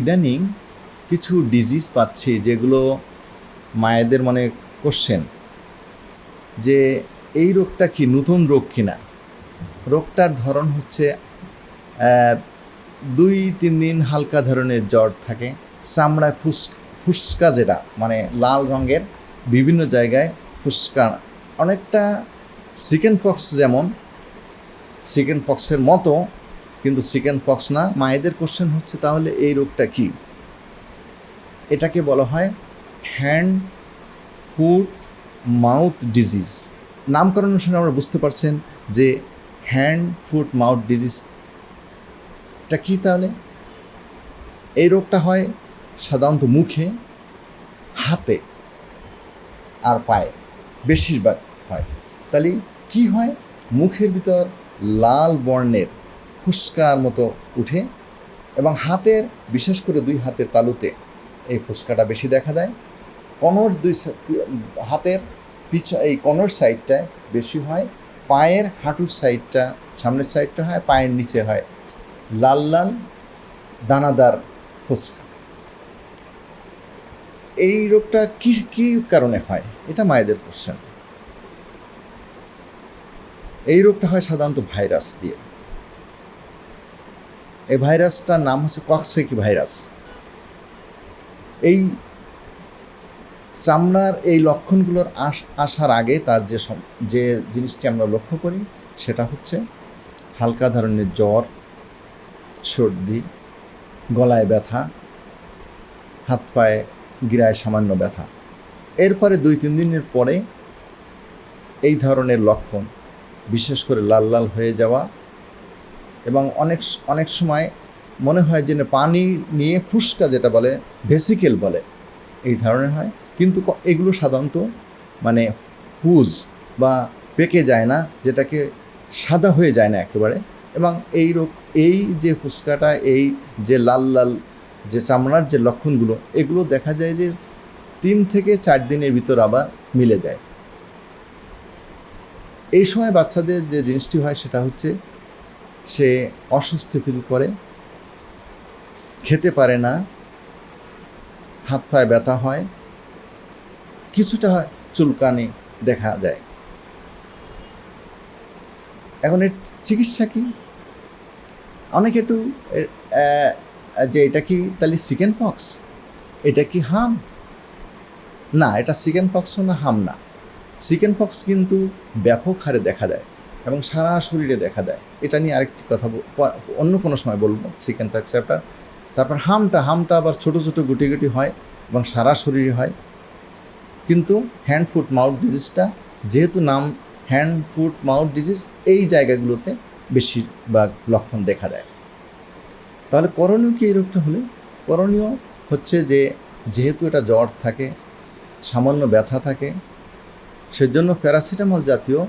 ইদানিং কিছু ডিজিজ পাচ্ছি যেগুলো মায়েদের মনে কোশ্চেন যে এই রোগটা কি নতুন রোগ কিনা? রোগটার ধরন হচ্ছে দুই তিন দিন হালকা ধরনের জ্বর থাকে চামড়ায় ফুস, ফুসকা যেটা মানে লাল রঙের বিভিন্ন জায়গায় ফুসকা, অনেকটা চিকেন পক্স যেমন চিকেন পক্সের মতো কিন্তু চিকেন পক্স না। মায়েদের কোশ্চেন হচ্ছে তাহলে এই রোগটা কি? এটাকে বলা হয় হ্যান্ড ফুট মাউথ ডিজিজ নামকরণ শুনে আমরা বুঝতে পারছেন যে হ্যান্ড ফুট মাউথ ডিজিজটা কি তাহলে? এই রোগটা হয় সাধারণত মুখে, হাতে আর পায়ে। বেশিরভাগ হয়। তাহলে কি হয়? মুখের ভিতর লাল বর্ণের ফুসকার মতো উঠে এবং হাতের, বিশেষ করে দুই হাতের তালুতে এই ফুসকাটা বেশি দেখা দেয়। কনর দুই হাতের পিছ এই কনর সাইডটায় বেশি হয়, পায়ের হাঁটুর সাইডটা, সামনের সাইডটা হয়, পায়ের নিচে হয়। লাল লাল দানাদার ফুসকা। এই রোগটা কি কি কারণে হয়? এটা মায়েদের কোশ্চেন এই রোগটা হয় সাধারণত ভাইরাস দিয়ে। এই ভাইরাসটার নাম হচ্ছে কক্সেকি ভাইরাস। এই চামড়ার এই লক্ষণগুলোর আস- আসার আগে তার যে যে জিনিসটি আমরা লক্ষ্য করি, সেটা হচ্ছে হালকা ধরনের জ্বর, সর্দি, গলায় ব্যথা, হাত পায়ে গিরায় সামান্য ব্যথা। এরপরে দুই, তিন দিনের পরে এই ধরনের লক্ষণ, বিশেষ করে লাল লাল হয়ে যাওয়া এবং অনেক অনেক সময় মনে হয় যে পানি নিয়ে ফুসকা যেটা বলে, ভেসিকেল বলে, এই ধরনের হয়। কিন্তু এগুলো সাধারণত মানে পুজ বা পেকে যায় না, যেটাকে সাদা হয়ে যায় না একেবারে। এবং এই রোগ, এই যে ফুসকাটা, এই যে লাল লাল যে চামড়ার যে লক্ষণগুলো, এগুলো দেখা যায় যে তিন থেকে চার দিনের ভিতর আবার মিলে যায়। এই সময় বাচ্চাদের যে জিনিসটি হয় সেটা হচ্ছে সে অস্বস্তি ফিল করে, খেতে পারে না, হাত পায়ে ব্যথা হয়, কিছুটা হয় চুলকানি দেখা যায়। এখন এর চিকিৎসা কি? অনেকে একটু যে এটা কি তাহলে চিকেন পক্স এটা কি হাম? না, এটা চিকেন পক্সও না হাম না। চিকেন পক্স কিন্তু ব্যাপক হারে দেখা দেয় এবং সারা শরীরে দেখা দেয়। এটা নিয়ে আরেকটি কথা অন্য কোনো সময় বলব চিকেন পক্স চ্যাপ্টার তারপর হামটা হামটা আবার ছোট ছোট, গুটি গুটি হয় এবং সারা শরীরে হয়। কিন্তু হ্যান্ড ফুট মাউথ ডিজিজটা যেহেতু নাম হ্যান্ড ফুট মাউথ ডিজিজ এই জায়গাগুলোতে বেশিরভাগ লক্ষণ দেখা দেয়। তাহলে করণীয় কি এই রোগটা হলে? করণীয় হচ্ছে যে যেহেতু এটা জ্বর থাকে, সামান্য ব্যথা থাকে, সেজন্য প্যারাসিটামল জাতীয়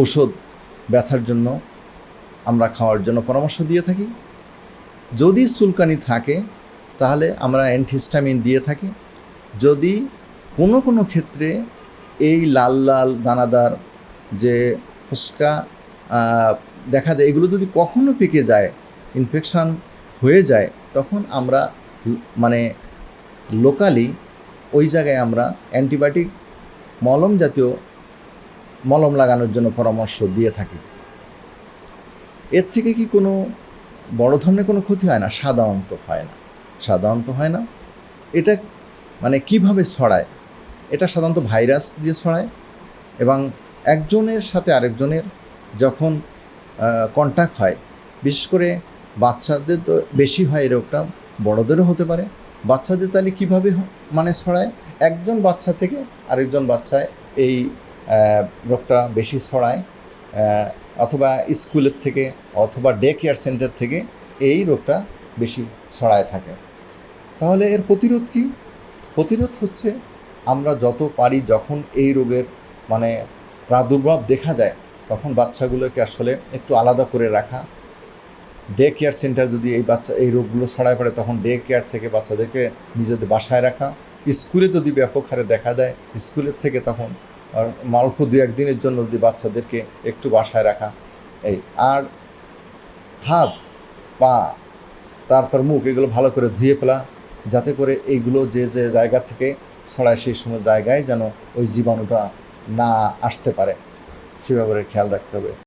ঔষধ ব্যথার জন্য আমরা খাওয়ার জন্য পরামর্শ দিয়ে থাকি। যদি চুলকানি থাকে, তাহলে আমরা অ্যান্টিস্টামিন দিয়ে থাকি। যদি কোনো কোনো ক্ষেত্রে এই লাল লাল দানাদার যে ফুসকা দেখা যায়, এগুলো যদি কখনো পেকে যায় ইনফেকশান হয়ে যায়, তখন আমরা মানে লোকালি ওই জায়গায় আমরা অ্যান্টিবায়োটিক মলম জাতীয় মলম লাগানোর জন্য পরামর্শ দিয়ে থাকি। এর থেকে কি কোনো বড় ধরনের কোনো ক্ষতি হয় না? সাধারণত হয় না। সাধারণত হয় না। এটা মানে কীভাবে ছড়ায়? এটা সাধারণত ভাইরাস দিয়ে ছড়ায় এবং একজনের সাথে আরেকজনের যখন কন্ট্যাক্ট হয়, বিশেষ করে বাচ্চাদের তো বেশি হয় এই রোগটা, বড়দেরও হতে পারে। বাচ্চাদের তাহলে কীভাবে মানে ছড়ায়? একজন বাচ্চা থেকে আরেকজন বাচ্চায় এই রোগটা বেশি ছড়ায় অথবা স্কুলের থেকে অথবা ডে কেয়ার সেন্টার থেকে এই রোগটা বেশি ছড়ায় থাকে। তাহলে এর প্রতিরোধ কী? প্রতিরোধ হচ্ছে আমরা যত পারি যখন এই রোগের মানে প্রাদুর্ভাব দেখা যায়, তখন বাচ্চাগুলোকে আসলে একটু আলাদা করে রাখা। ডে কেয়ার সেন্টার যদি এই বাচ্চা, এই রোগগুলো ছড়ায় পড়ে, তখন ডে কেয়ার থেকে বাচ্চাদেরকে নিজেদের বাসায় রাখা। স্কুলে যদি ব্যাপক হারে দেখা দেয় স্কুলের থেকে তখন আর অল্প দু একদিনের জন্য যদি বাচ্চাদেরকে একটু বাসায় রাখা, এই, আর হাত, পা, তারপর মুখ, এগুলো ভালো করে ধুয়ে ফেলা, যাতে করে এইগুলো যে যে জায়গা থেকে ছড়ায় সেই সময় জায়গায় যেন ওই জীবাণুটা না আসতে পারে। সে ব্যাপারে খেয়াল রাখতে হবে।